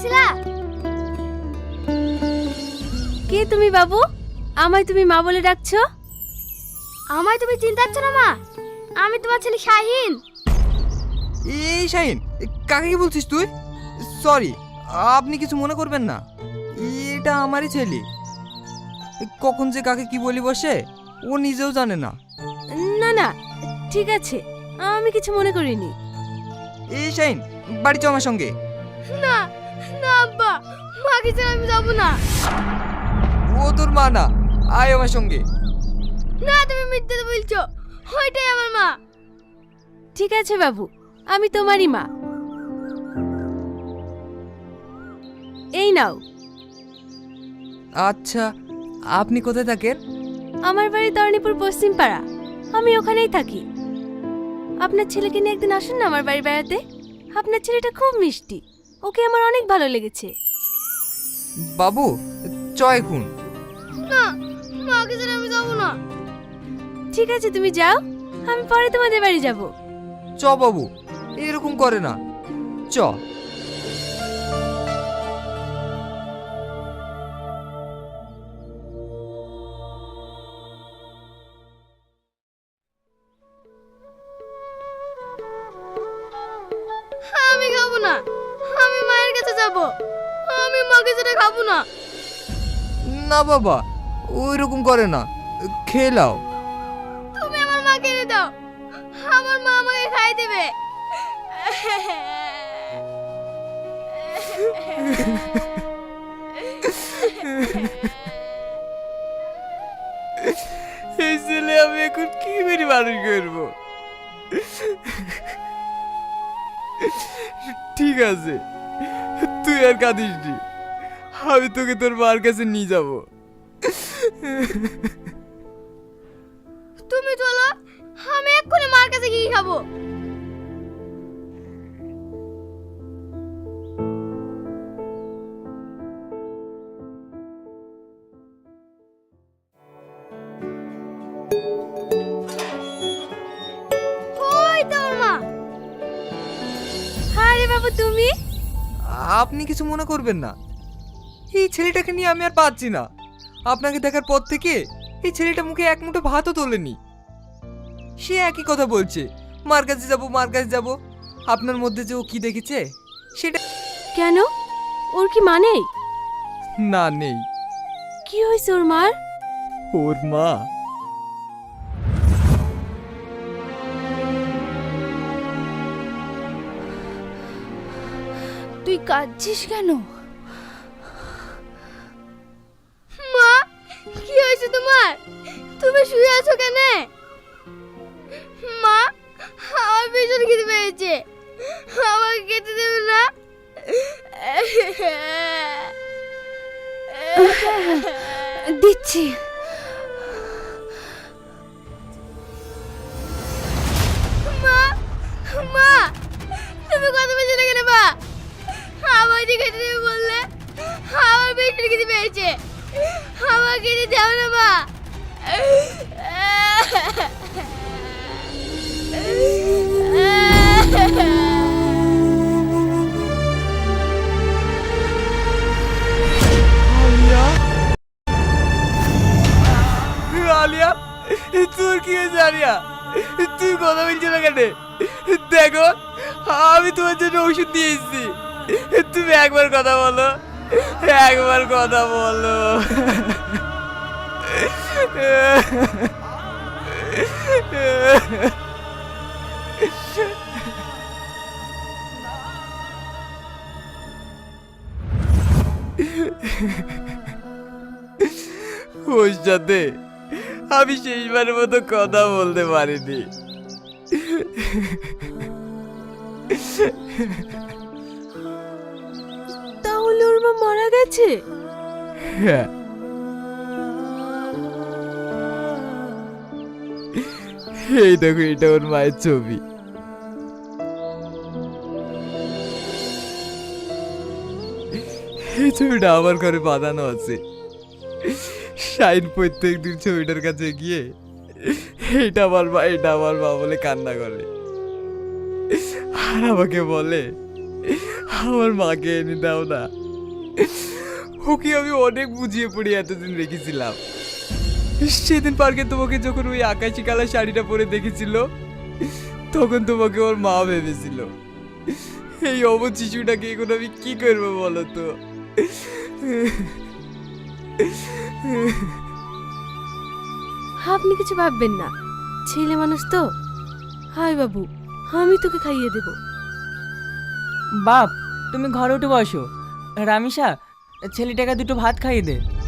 গেছিলা কে তুমি বাবু? আমায় তুমি মা বলে ডাকছো? আমায় তুমি চিন্তা করছ না মা। আমি তোমার ছেলে শাহিন। এই শাহিন কাকে কি বলছিস তুই? সরি আপনি কিছু মনে করবেন না। এটা আমারই ছেলে। কখন যে কাকে কি বলি বসে ও নিজেও জানে না। না না ঠিক আছে আমি কিছু মনে করিনি। এই শাহিন বাড়ি চ আমার সঙ্গে। না না আব্বা মাকে ছেড়ে আমি যাব না। ও তোর মা না আয় আমার সঙ্গে। না তুমি মিথ্যে বলছো। ওইটাই আমার মা। ঠিক আছে বাবু আমি তোমারই মা। এই নাও। আচ্ছা আপনি কোথায় থাকেন? আমার বাড়ি তরণীপুর পশ্চিম পাড়া আমি ওখানেই থাকি। আপনার ছেলেকে নিয়ে একদিন আসুন না আমার বাড়ি বেড়াতে? আপনার ছেলেটা খুব মিষ্টি। ওকে আমার অনেক ভালো লেগেছে। বাবু চ এখন না মাকে ছেড়ে আমি যাব না। ঠিক আছে তুমি যাও। আমি পরে তোমাদের বাড়ি যাব। চ বাবু এরকম করে না। চ। আমি খাব না। মায়ের কাছে যাব। আমি মাকে ছেড়ে খাব না। না বাবা ওই রকম করে না। খেয়ে লাও তুমি আমার মাকে এনে দাও। আমার মা আমাকে খাই দেবে। এই ছেলে আমি এখন কি করে মানুষ করব? ঠিক আছে। তুই আর কাঁদিস আমি তোকে তোর মার কাছে নিয়ে যাব। তুমি চলো, আমি এক্ষুনি মার কাছে গিয়ে খাব। আপনি কিছু মনে করবেন না। এই ছেলেটাকে নিয়ে আমি আর পাচ্ছি না। আপনাকে দেখার পর থেকে এই ছেলেটা মুখে এক মুঠো ভাতও তোলেনি। সে একই কথা বলছে মার কাছে যাব মার কাছে যাব। আপনার মধ্যে যে ও কি দেখেছে সেটা কেন? ওর কি মানে না নেই। কি হয়েছে ওর মার? ওর মা তুই কাঁদছিস কেন? মা কি হয়েছে তোমার? তুমি শুয়ে আছো কেন? মা আমার ভীষণ খিদে পেয়েছে। আমাকে খেতে দেবে না। দিচ্ছি। আলিয়া আলিয়া, তোর কি হয়েছে, আলিয়া? তুই কথা বলছি না কেন? দেখো, আমি তোমার জন্য ওষুধ দিয়ে এসেছি। তুমি একবার কথা বলো, একবার কথা বলো। ওর সাথে আমি শেষবারের মতো কথা বলতে পারিনি। তাহলে ওর মা মারা গেছে? হ্যাঁ। এই দেখো, এটা ওর মায়ের ছবি। এই ছবিটা আমার ঘরে বাঁধানো আছে। শাইন প্রত্যেক দিন ছবিটার কাছে গিয়ে, এটা আমার মা, এটা আমার মা বলে কান্না করে। আর আমাকে বলে, আমার মাকে এনে দাও না। ওকে আমি অনেক বুঝিয়ে পড়ে এতদিন রেখেছিলাম। সেদিন পার্কে তোমাকে যখন ওই আকাশি কালার শাড়িটা পরে দেখেছিল তখন তোমাকে ওর মা ভেবেছিল এই অবধ শিশুটাকে এখন আমি কি করব বলো তো? আপনি কিছু ভাববেন না ছেলে মানুষ তো। হাই বাবু আমি তোকে খাইয়ে দেব। বাপ তুমি ঘরে উঠে বসো। রামিসা ছেলেটাকে দুটো ভাত খাইয়ে দে।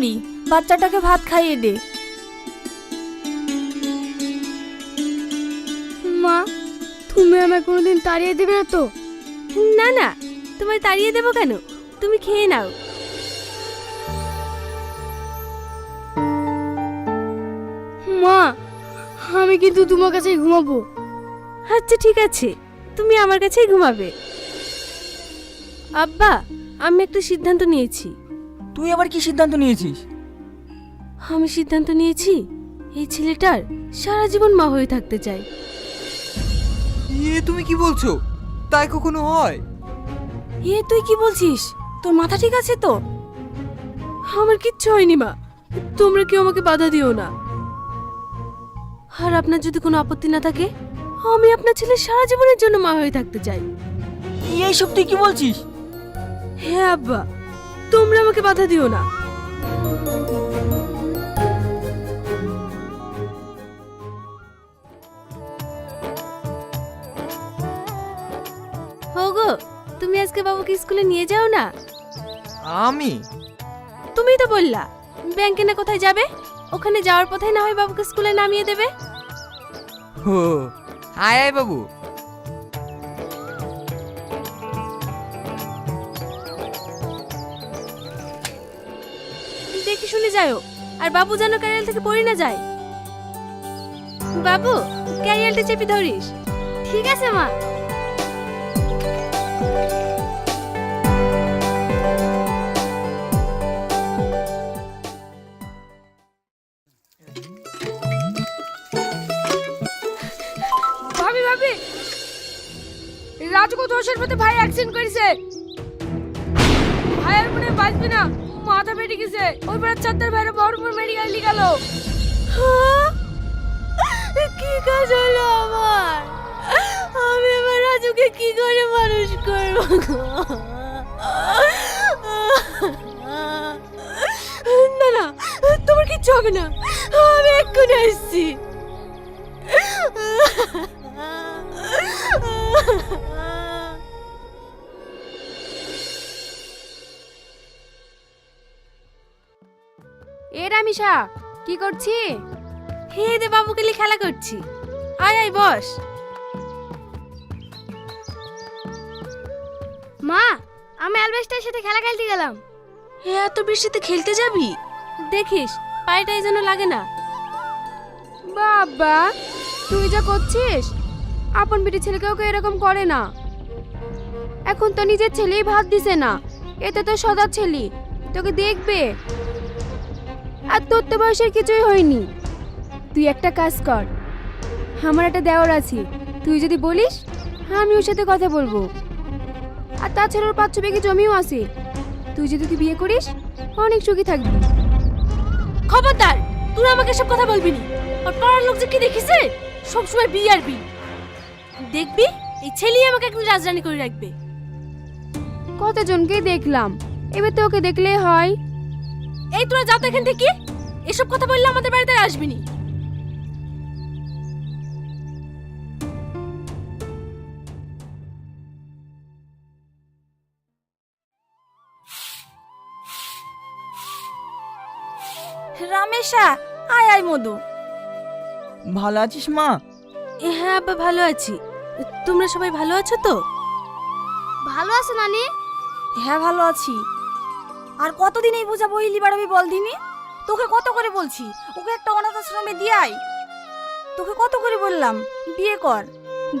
বুড়ি বাচ্চাটাকে ভাত খাইয়ে দে। মা তুমি আমায় কোনোদিন তাড়িয়ে দেবে না তো? না না তোমায় তাড়িয়ে দেবো কেন? তুমি খেয়ে নাও। মা আমি কিন্তু তোমার কাছেই ঘুমাবো। আচ্ছা ঠিক আছে। তুমি আমার কাছেই ঘুমাবে। আব্বা আমি একটা সিদ্ধান্ত নিয়েছি। তুই আবার কি সিদ্ধান্ত নিয়েছিস? আমি সিদ্ধান্ত নিয়েছি এই ছেলেটার সারা জীবন মা হয়ে থাকতে চাই। এ তুমি কি বলছো? তাই কখনো হয়? এ তুই কি বলছিস? তোর মাথা ঠিক আছে তো? আমার কিচ্ছু হয়নি মা। তোমরা কেউ আমাকে বাধা দিও না। আর আপনার যদি কোনো আপত্তি না থাকে আমি আপনার ছেলের সারা জীবনের জন্য মা হয়ে থাকতে চাই। এইসব তুই কি বলছিস? হ্যাঁ আব্বা। তোমরা আমাকে বাধা দিও না। হোগো তুমি আজকে বাবুকে স্কুলে নিয়ে যাও না? আমি? তুমিই তো বললা ব্যাংকে না কোথায় যাবে? ওখানে যাওয়ার পথে না হয় বাবুকে স্কুলে নামিয়ে দেবে? ও আয় আয় বাবু যাও আর বাবু যেন ক্যারিয়াল থেকে পড়ে না যায়। বাবু ক্যারিয়ালটা চেপে ধরিস। ঠিক আছে, মা। ভাবি মধ্যে ভাই অ্যাক্সিডেন্ট করেছে। ভাইয়ের মনে বাঁচবে না। মাথা ফেটে গেছে। ওই বেড়ার চারটার ভাইয়ের বহরমপুর মেডিকেল গেল। কি কাজ হলো আমার? আমি রাজুকে কি করে মানুষ করব? না না, তোমার কিচ্ছু হবে না। আমি এক্ষুনি আসছি। রামিসা কি করছি? হে দে বাবুকে নিয়ে খেলা করছি। আয় আয় বস। মা আমি অ্যালবেস্টার সাথে খেলা খেলতে গেলাম। হে এত বৃষ্টিতে খেলতে যাবি? দেখিস পায়েটাই যেন লাগে না। বাবা তুই যা করছিস আপন বিটি ছেলেকেও কেউ এরকম করে না। এখন তো নিজের ছেলেই ভাত দিছে না এতে তো সদা ছেলে তোকে দেখবে। আর তোর তো বয়সের কিছুই হয়নি। তুই একটা কাজ কর। আমার একটা দেওয়ার আছে। তুই যদি বলিস আমি ওর সাথে কথা বলব। আর তাছাড়া ওর পাঁচ ছ বিঘে জমিও আছে। তুই যদি তুই বিয়ে করিস অনেক সুখী থাকবি। খবরদার তুই আমাকে সব কথা বলবি না? আর পাড়ার লোক যে কি দেখিছে? সবসময় বিয়ে আর বিয়ে দেখবি এই ছেলেই আমাকে একদিন রাজরানী করে রাখবে। কতজনকে দেখলাম। এবার তো ওকে দেখলেই হয়। এই তোরা যা তো এখান থেকে। এসব কথা বললে আমাদের বাড়িতে আসবি না। রামেশা আয় আয় মধু। ভালো আছিস মা? হ্যাঁ আব্বা ভালো আছি। তোমরা সবাই ভালো আছো তো? ভালো আছে নানি? হ্যাঁ ভালো আছি। আর কতদিন এই বোঝা বইলি বাড়াবি বল দিনি? তোকে কত করে বলছি? ওকে একটা অনাথ আশ্রমে দিয়ে আয় তোকে কত করে বললাম? বিয়ে কর।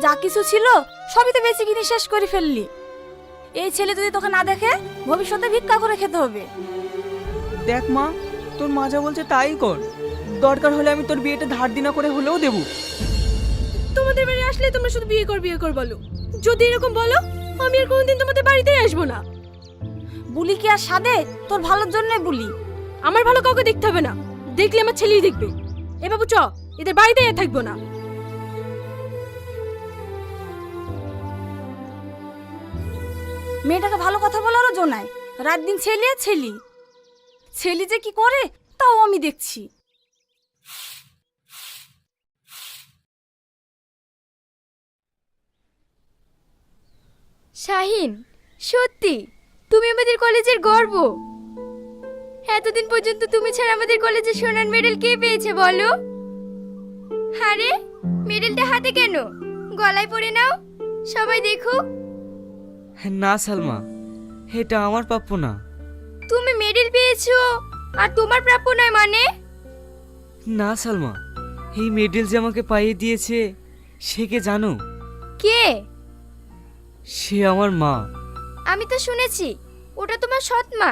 যা কিছু ছিল সবই তো বেশি কিনে শেষ করে ফেললি। এই ছেলে যদি তোকে না দেখে ভবিষ্যতে ভিক্ষা করে খেতে হবে। দেখ মা তোর মা যা বলছে তাই কর। দরকার হলে আমি তোর বিয়েটা ধার দিনা করে হলেও দেবো। তোমাদের বাড়ি আসলে তোমরা শুধু বিয়ে কর বিয়ে কর বলো। যদি এরকম বলো আমি আর কোনোদিন তোমাদের বাড়িতেই আসব না। বুলি কি আর সাদে তোর ভালোর জন্যই বুলি। আমার ভালো কাউকে দেখতে হবে না। দেখলে আমার ছেলেই দেখবে। এ বাবু, চ, এদের বাড়িতে থাকব না। মেয়েটাকে ভালো কথা বলারও জোনায় রাত দিন ছেলে, ছেলি। ছেলি যে কি করে, তাও আমি দেখছি। শাহিন, সত্যি। তুমি আমাদের কলেজের গর্ব। এতদিন পর্যন্ত তুমি ছাড়া আমাদের কলেজে সোনার মেডেল কে পেয়েছে বলো? আরে মেডেলটা হাতে কেন? গলায় পরে নাও সবাই দেখুক না সালমা এটা আমার প্রাপ্য না। তুমি মেডেল পেয়েছ আর তোমার প্রাপ্য নয় মানে? না সালমা এই মেডেল যে আমাকে পাইয়ে দিয়েছে সে কে জানো? কে? সে আমার মা। আমি তো শুনেছি ওটা তোমার সৎ মা।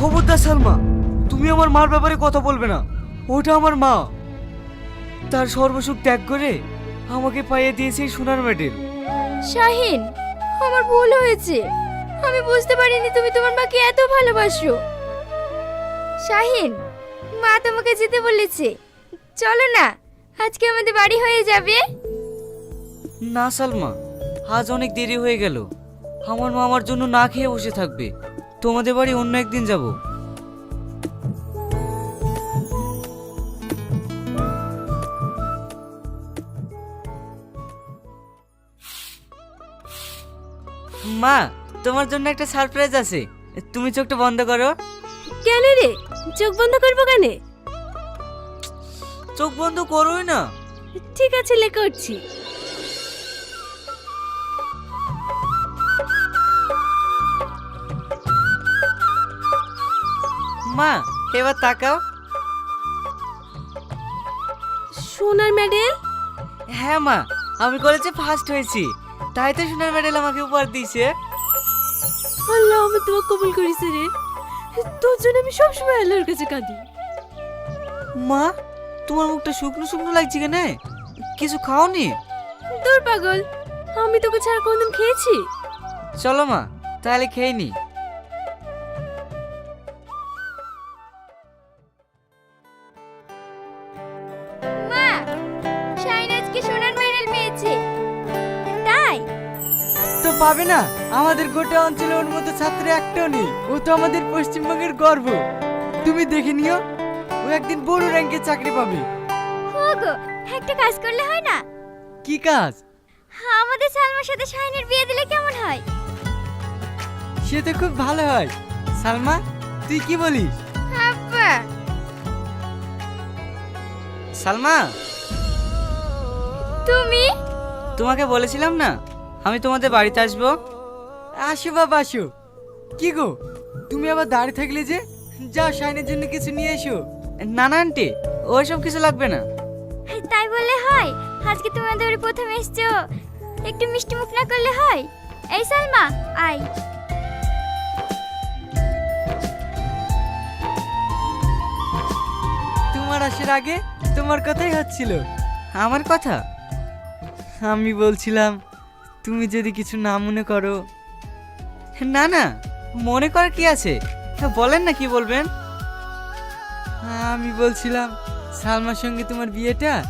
খবরদার সালমা তুমি আমার মার ব্যাপারে কথা বলবে না। ওটা আমার মা। তার সর্বসুখ ত্যাগ করে আমাকে পাইয়ে দিয়েছে এই সোনার মেডেল শাহিন আমার ভুল হয়েছে। আমি বুঝতে পারিনি তুমি তোমার মাকে এত ভালোবাসো। শাহিন মা তোমাকে যেতে বলেছে। চলো না আজকে আমাদের বাড়ি হয়ে যাবে। না সালমা আজ অনেক দেরি হয়ে গেল। আমার মা আমার জন্য না খেয়ে বসে থাকবে। তোমাদের বাড়ি অন্য একদিন যাব। মা তোমার জন্য একটা সারপ্রাইজ আছে। তুমি চোখটা বন্ধ করো। কেন রে? চোখ বন্ধ করব কেন? চোখ বন্ধ করোই না। ঠিক আছে লে করছি মা এবার তাকাও। সোনার মেডেল? হ্যাঁ মা আমি কলেজে ফার্স্ট হয়েছি। তাই তো সোনার মেডেল আমাকে উপহার দিয়েছে। আল্লাহ আমি তোমাকে কবুল করেছে রে। তোর জন্য আমি সবসময় আল্লাহর কাছে কাঁদি। মা তোমার মুখটা শুকনো শুকনো লাগছে কেন? কিছু খাওনি? দূর পাগল আমি তোকে ছাড়া কোনদিন খেয়েছি। চলো মা তাহলে খেয়ে নি। পাবে না। আমাদের গোটা অঞ্চলে ওর মতো ছাত্র একটাও নেই। ও তো আমাদের পশ্চিমবঙ্গের গর্ব। তুমি দেখে নিও ও একদিন বড় র্যাঙ্কের চাকরি পাবে। ওগো একটা কাজ করলে হয় না? কি কাজ? আমাদের সালমার সাথে শাহিনের বিয়ে দিলে কেমন হয়? সে তো খুব ভালো হয়। সালমা তুই কি বলিস? আব্বা। সালমা? তুমি? তোমাকে বলেছিলাম না আমি তোমাদের বাড়িতে আসব? আসো বাবা আসো। কি গো তুমি আবার দাঁড়িয়ে থাকলে যে? যাও শাইনের জন্য কিছু নিয়ে এসো। না না আন্টি ওইসব কিছু লাগবে না। তাই বললে হয়? আজকে তুমি আমাদের বাড়ি প্রথমে এসছো। একটু মিষ্টি মুখ না করলে হয়? এই সালমা আয়। তোমার আসার আগে তোমার কথাই হচ্ছিল। আমার কথা? আমি বলছিলাম তুমি যদি কিছু না মনে করো। না না মনে করার কি আছে? হ্যাঁ, বলেন না কি বলবেন? আমি বলছিলাম সালমার সঙ্গে তোমার বিয়েটা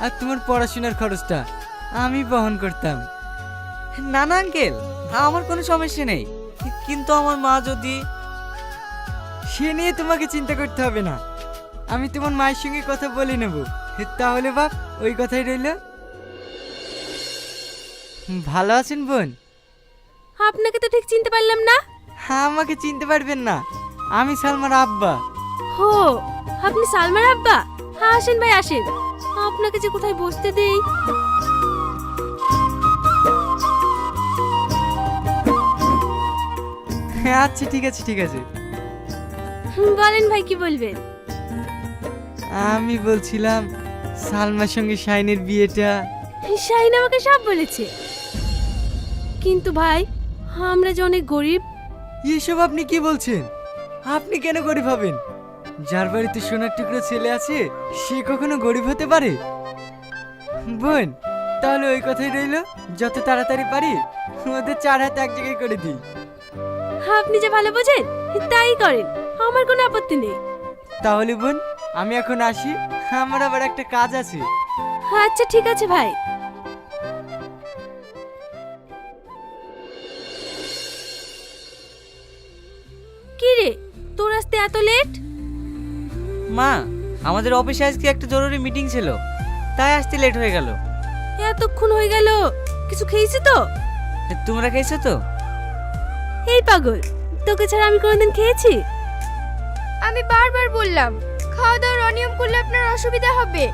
আর তোমার পড়াশোনার খরচটা আমি বহন করতাম। না না আঙ্কেল আমার কোনো সমস্যা নেই। কিন্তু আমার মা যদি সে নিয়ে তোমাকে চিন্তা করতে হবে না। আমি তোমার মায়ের সঙ্গে কথা বলে নেব। তাহলে বাপ ওই কথাই রইল। ভালো আছেন বোন? আপনাকে তো ঠিক চিনতে পারলাম না। হ্যাঁ আমাকে চিনতে পারবেন না। আমি সালমার আব্বা। হো আপনি সালমার আব্বা? হ্যাঁ আসেন ভাই আসেন। আপনাকে যে কোথায় বসতে দেই? হ্যাঁ আচ্ছা ঠিক আছে ঠিক আছে। বলেন ভাই কি বলবেন? আমি বলছিলাম সালমার সঙ্গে শাইনের বিয়েটা। শাহিন আমাকে সব বলেছে। কিন্তু ভাই আমরা যে অনেক গরিব। এসব আপনি কি বলছেন? আপনি কেন গরিব হবেন? যার বাড়িতে সোনার টুকরো ছেলে আছে সে কখনো গরিব হতে পারে? বোন তাহলে ওই কথাই রইল যত তাড়াতাড়ি পারি ওদের চার হাতে এক জায়গায় করে দিই। আপনি যে ভালো বোঝেন তাই করেন আমার কোনো আপত্তি নেই। তাহলে বোন আমি এখন আসি আমার আবার একটা কাজ আছে। আচ্ছা ঠিক আছে ভাই। এত লেট মা আমাদের অফিসে আজকে একটা জরুরি মিটিং ছিল তাই আসতে লেট হয়ে গেল। এতক্ষণ হয়ে গেল কিছু খেয়েছি তো? তোমরা খেয়েছো তো? এই পাগল তোকে ছাড়া আমি কোনোদিন খেয়েছি? আমি বারবার বললাম খাওয়া দাওয়ার অনিয়ম করলে আপনার অসুবিধা হবে।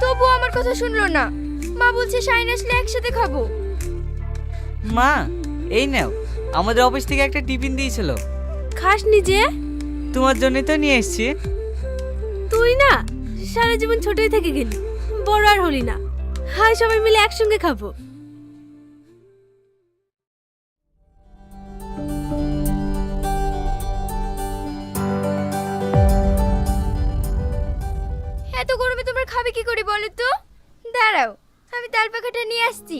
তবুও আমার কথা শুনলো না। মা বলছে শাইন আসলে একসাথে খাব। মা এই নাও আমাদের অফিস থেকে একটা টিফিন দিয়েছিল। খাস নিজে তোমার জন্যই তো নিয়ে এসেছি। তুই না, সারা জীবন ছোটই থেকে গেলি। বড় আর হলি না। হাই, সবাই মিলে একসঙ্গে খাব। এত গরমে তোমার খাবে কি করে বলো তো? দাঁড়াও, আমি তাল পাখাটা নিয়ে আসছি।